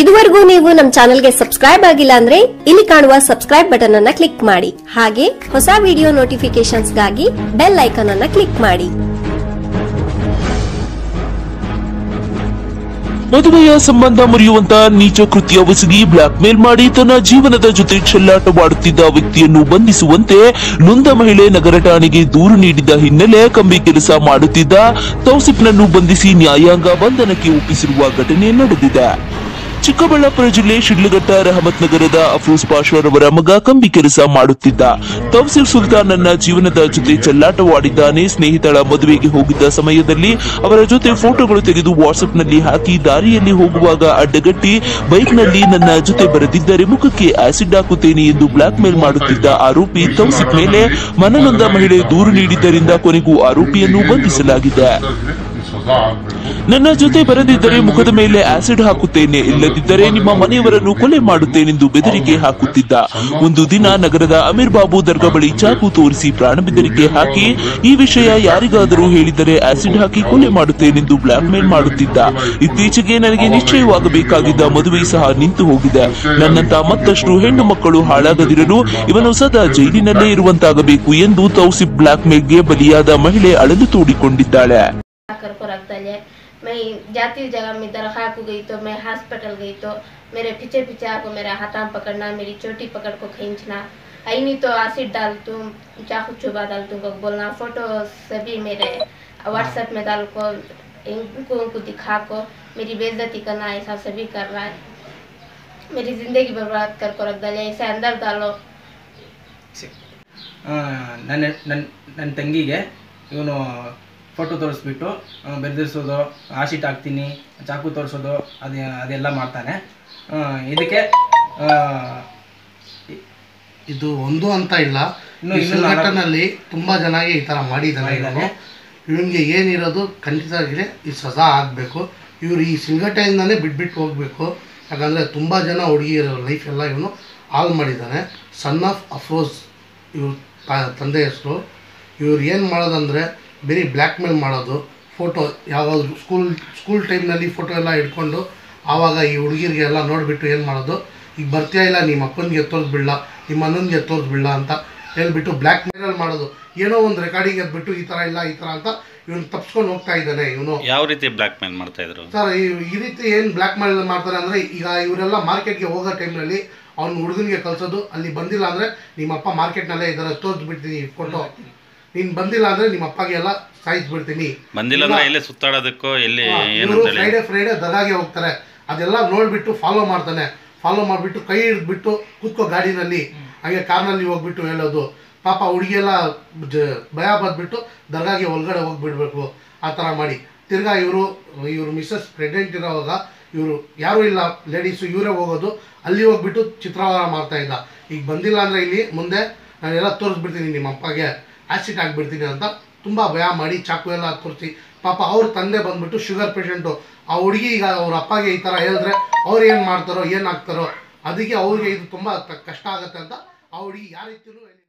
ಇದುವರೆಗೂ ನೀವು ನಮ್ಮ ಚಾನೆಲ್ಗೆ ಸಬ್ಸ್ಕ್ರೈಬ್ ಆಗಿಲ್ಲ ಅಂದ್ರೆ ಇಲ್ಲಿ ಕಾಣುವ ಸಬ್ಸ್ಕ್ರೈಬ್ ಬಟನ್ ಅನ್ನ ಕ್ಲಿಕ್ ಮಾಡಿ. ಹಾಗೆ ಹೊಸ ವಿಡಿಯೋ ನೋಟಿಫಿಕೇಶನ್ಸ್ಗಾಗಿ ಬೆಲ್ ಐಕಾನ್ ಅನ್ನ ಕ್ಲಿಕ್ ಮಾಡಿ. ಮದುವೆಯ ಸಂಬಂಧ ಮುರಿಯುವಂತ ನೀಚ ಕೃತ್ಯ ಎಸಗಿ ಬ್ಲಾಕ್ ಮೇಲ್ ಮಾಡಿ ತನ್ನ ಜೀವನದ ಜೊತೆ ಚೆಲ್ಲಾಟವಾಡುತ್ತಿದ್ದ ವ್ಯಕ್ತಿಯನ್ನು ಬಂಧಿಸುವಂತೆ ನೊಂದ ಮಹಿಳೆ ನಗರ ಠಾಣೆಗೆ ದೂರು ನೀಡಿದ ಹಿನ್ನೆಲೆ ಕಂಬಿ ಕೆಲಸ ಮಾಡುತ್ತಿದ್ದ ತೌಸಿಫ್ನನ್ನು ಬಂಧಿಸಿ ನ್ಯಾಯಾಂಗ ಬಂಧನಕ್ಕೆ ಒಪ್ಪಿಸಿರುವ ಘಟನೆ ನಡೆದಿದೆ. ಚಿಕ್ಕಬಳ್ಳಾಪುರ ಜಿಲ್ಲೆ ಶಿಡ್ಲಘಟ್ಟ ರಹಮತ್ ನಗರದ ಅಫೂಸ್ ಪಾಶ್ವರ್ ಅವರ ಮಗ ಕಂಬಿ ಕೆಲಸ ಮಾಡುತ್ತಿದ್ದ. ತೌಸಿಫ್ ಸುಲ್ತಾನ್ ನನ್ನ ಜೀವನದ ಜೊತೆ ಚೆಲ್ಲಾಟವಾಡಿದ್ದಾನೆ. ಸ್ನೇಹಿತಳ ಮದುವೆಗೆ ಹೋಗಿದ್ದ ಸಮಯದಲ್ಲಿ ಅವರ ಜೊತೆ ಫೋಟೋಗಳು ತೆಗೆದು ವಾಟ್ಸ್ಆಪ್ನಲ್ಲಿ ಹಾಕಿ ದಾರಿಯಲ್ಲಿ ಹೋಗುವಾಗ ಅಡ್ಡಗಟ್ಟಿ ಬೈಕ್ನಲ್ಲಿ ನನ್ನ ಜೊತೆ ಬರೆದಿದ್ದರೆ ಮುಖಕ್ಕೆ ಆಸಿಡ್ ಹಾಕುತ್ತೇನೆ ಎಂದು ಬ್ಲಾಕ್ ಮೇಲ್ ಮಾಡುತ್ತಿದ್ದ ಆರೋಪಿ ತೌಸಿಫ್ ಮೇಲೆ ಮನನೊಂದ ಮಹಿಳೆ ದೂರು ನೀಡಿದ್ದರಿಂದ ಕೊನೆಗೂ ಆರೋಪಿಯನ್ನು ಬಂಧಿಸಲಾಗಿದೆ. ನನ್ನ ಜೊತೆ ಬರದಿದ್ದರೆ ಮುಖದ ಮೇಲೆ ಆಸಿಡ್ ಹಾಕುತ್ತೇನೆ. ಇಲ್ಲದಿದ್ದರೆ ನಿಮ್ಮ ಮನೆಯವರನ್ನು ಕೊಲೆ ಮಾಡುತ್ತೇನೆಂದು ಬೆದರಿಕೆ ಹಾಕುತ್ತಿದ್ದ. ಒಂದು ದಿನ ನಗರದ ಅಮೀರ್ ಬಾಬು ದರ್ಗಾ ಬಳಿ ಚಾಕು ತೋರಿಸಿ ಪ್ರಾಣ ಬೆದರಿಕೆ ಹಾಕಿ, ಈ ವಿಷಯ ಯಾರಿಗಾದರೂ ಹೇಳಿದರೆ ಆಸಿಡ್ ಹಾಕಿ ಕೊಲೆ ಮಾಡುತ್ತೇನೆಂದು ಬ್ಲಾಕ್ ಮೇಲ್ ಮಾಡುತ್ತಿದ್ದ. ಇತ್ತೀಚೆಗೆ ನನಗೆ ನಿಶ್ಚಯವಾಗಬೇಕಾಗಿದ್ದ ಮದುವೆ ಸಹ ನಿಂತು ಹೋಗಿದೆ. ನನ್ನಂತ ಮತ್ತಷ್ಟು ಹೆಣ್ಣು ಮಕ್ಕಳು ಹಾಳಾಗದಿರಲು ಇವನು ಸದಾ ಜೈಲಿನಲ್ಲೇ ಇರುವಂತಾಗಬೇಕು ಎಂದು ತೌಸಿಫ್ ಬ್ಲಾಕ್ ಮೇಲ್ಗೆ ಬಲಿಯಾದ ಮಹಿಳೆ ಅಳಲು ತೋಡಿಕೊಂಡಿದ್ದಾಳೆ. जाती हुई जगह में दरगाह को गई तो मैं हॉस्पिटल गई तो मेरे पीछे पीछे आको मेरा हाथा पकड़ना मेरी चोटी पकड़ को खींचना आई नहीं तो एसिड डाल दूँ चाकू चुबा डाल दूँ को बोलना फोटो सभी मेरे व्हाट्सएप में डाल को इनको उनको दिखा को मेरी बेइज्जती करना ऐसा सभी कर रहा है मेरी ज़िंदगी बर्बाद कर को रख डाले ऐसे अंदर डालो ಆ, ನನ್ನ ನನ್ನ ನನ್ನ ತಂಗಿಗೆ ಇವನು ಫೋಟೋ ತೋರಿಸ್ಬಿಟ್ಟು ಬೆರೆದಿರಿಸೋದು ಆಶೀಟ್ ಹಾಕ್ತೀನಿ ಚಾಕು ತೋರಿಸೋದು ಅದೇ ಅದೆಲ್ಲ ಮಾಡ್ತಾನೆ. ಇದಕ್ಕೆ ಇದು ಒಂದು ಅಂತ ಇಲ್ಲ. ಇನ್ನು- ಸಂಘಟನೆಯಲ್ಲಿ ತುಂಬಾ ಜನಾಗೆ ಈ ತರ ಮಾಡಿದ್ದಾನೆ ಮಾಡಿದ್ದಾನೆ. ಇವನಿಗೆ ಏನಿರೋದು ಖಂಡಿತವಾಗಿದೆ ಈ ಸಜಾ ಆಗಬೇಕು. ಇವ್ರು ಈ ಸಿಂಗಟೆಯಿಂದಲೇ ಬಿಟ್ಬಿಟ್ಟು ಹೋಗಬೇಕು. ಯಾಕಂದರೆ ತುಂಬ ಜನ ಹುಡುಗಿಯರ ಲೈಫ್ ಎಲ್ಲ ಇವನು ಹಾಳು ಮಾಡಿದ್ದಾನೆ ಸನ್ ಆಫ್ ಅಫ್ರೋಸ್ ಇವ್ರ ತಂದೆ ಹೆಸರು. ಇವ್ರು ಏನು ಮಾಡೋದಂದರೆ ಬರೀ ಬ್ಲ್ಯಾಕ್ ಮೇಲ್ ಮಾಡೋದು ಫೋಟೋ ಯಾವಾಗಲೂ ಸ್ಕೂಲ್ ಸ್ಕೂಲ್ ಟೈಮ್ನಲ್ಲಿ ಫೋಟೋ ಎಲ್ಲ ಇಟ್ಕೊಂಡು ಆವಾಗ ಈ ಹುಡುಗಿರಿಗೆ ಎಲ್ಲ ನೋಡಿಬಿಟ್ಟು ಏನು ಮಾಡೋದು ಈಗ ಬರ್ತೀಯ ಇಲ್ಲ? ನಿಮ್ಮ ಅಪ್ಪನಿಗೆ ತೋರಿಸ್ಬಿಡ್ಲ ನಿಮ್ಮ ಅಣ್ಣನಿಗೆ ತೋರಿಸ್ಬಿಡ್ಲ ಅಂತ ಹೇಳ್ಬಿಟ್ಟು ಬ್ಲ್ಯಾಕ್ ಮೇಲಲ್ಲಿ ಮಾಡೋದು. ಏನೋ ಒಂದು ರೆಕಾರ್ಡಿಂಗ್ ಎದ್ಬಿಟ್ಟು ಈ ಥರ ಇಲ್ಲ ಈ ಥರ ಅಂತ ಇವನು ತಪ್ಸ್ಕೊಂಡು ಹೋಗ್ತಾ ಇದ್ದಾನೆ ಇವನು. ಯಾವ ರೀತಿ ಬ್ಲ್ಯಾಕ್ ಮೇಲ್ ಮಾಡ್ತಾ ಇದ್ರು? ಸರ್ ಈ ರೀತಿ ಏನು ಬ್ಲ್ಯಾಕ್ ಮೇಲ್ ಮಾಡ್ತಾರೆ ಅಂದರೆ ಈಗ ಇವರೆಲ್ಲ ಮಾರ್ಕೆಟ್ಗೆ ಹೋಗೋ ಟೈಮ್ನಲ್ಲಿ ಅವ್ನ ಹುಡುಗನಿಗೆ ಕಳಿಸೋದು ಅಲ್ಲಿ ಬಂದಿಲ್ಲ ಅಂದರೆ ನಿಮ್ಮ ಅಪ್ಪ ಮಾರ್ಕೆಟ್ನಲ್ಲೇ ಇದ್ದಾರೆ ತೋರಿಸ್ಬಿಡ್ತೀನಿ ಫೋಟೋ ನೀನು ಬಂದಿಲ್ಲ ಅಂದ್ರೆ ನಿಮ್ಮ ಅಪ್ಪಗೆ ಎಲ್ಲ ಸಾಯಿಸ್ಬಿಡ್ತೀನಿ. ಬಂದಿಲ್ಲ ಅಂದ್ರೆ ಎಲ್ಲಿ ಸುತ್ತಾಡೋದಕ್ಕೋ ಎಲ್ಲಿ ಇವರು ಏನಂತೇಳಿ ಫ್ರೈಡೆ ಫ್ರೈಡೆ ದಗಾಗೆ ಹೋಗ್ತಾರೆ. ಅದೆಲ್ಲ ನೋಡ್ಬಿಟ್ಟು ಫಾಲೋ ಮಾಡ್ತಾನೆ. ಫಾಲೋ ಮಾಡ್ಬಿಟ್ಟು ಕೈ ಹಿಡಿದ್ಬಿಟ್ಟು ಕೂತ್ಕೋ ಗಾಡಿನಲ್ಲಿ. ಹಾಗೆ ಕಾರ್ನಲ್ಲಿ ಹೋಗ್ಬಿಟ್ಟು ಹೇಳೋದು. ಪಾಪ ಹುಡುಗಿಯೆಲ್ಲ ಜ- ಭಯ ಬಂದ್ಬಿಟ್ಟು ದರ್ಗಾಗೆ ಒಳಗಡೆ ಹೋಗ್ಬಿಡ್ಬೇಕು. ಆ ಥರ ಮಾಡಿ. ತಿರ್ಗಾ ಇವರು ಇವರು ಮಿಸ್ಸಸ್ ಪ್ರೆಗ್ನೆಂಟ್ ಇರೋವಾಗ ಇವರು ಯಾರೂ ಇಲ್ಲ. ಲೇಡೀಸು ಇವರೇ ಹೋಗೋದು. ಅಲ್ಲಿ ಹೋಗ್ಬಿಟ್ಟು ಚಿತ್ರವಾರ ಮಾಡ್ತಾ ಇದ್ದ. ಈಗ ಬಂದಿಲ್ಲ ಅಂದರೆ ಇಲ್ಲಿ ಮುಂದೆ ನಾನೆಲ್ಲ ತೋರಿಸ್ಬಿಡ್ತೀನಿ ನಿಮ್ಮ ಅಪ್ಪಗೆ. ಆ್ಯಸಿಡ್ ಆಗಿಬಿಡ್ತೀನಿ ಅಂತ ತುಂಬ ಭಯ ಮಾಡಿ ಚಾಕು ಎಲ್ಲ ತೋರಿಸಿ ಪಾಪ ಅವ್ರ ತಂದೆ ಬಂದ್ಬಿಟ್ಟು ಶುಗರ್ ಪೇಷಂಟು ಆ ಹುಡುಗಿ ಈಗ ಅವ್ರ ಅಪ್ಪಗೆ ಈ ಥರ ಹೇಳಿದ್ರೆ ಅವ್ರು ಏನು ಮಾಡ್ತಾರೋ, ಏನು ಆಗ್ತಾರೋ, ಅದಕ್ಕೆ ಅವ್ರಿಗೆ ಇದು ತುಂಬ ಕಷ್ಟ ಆಗುತ್ತೆ ಅಂತ ಆ ಹುಡುಗಿ ಯಾರಿಗೂ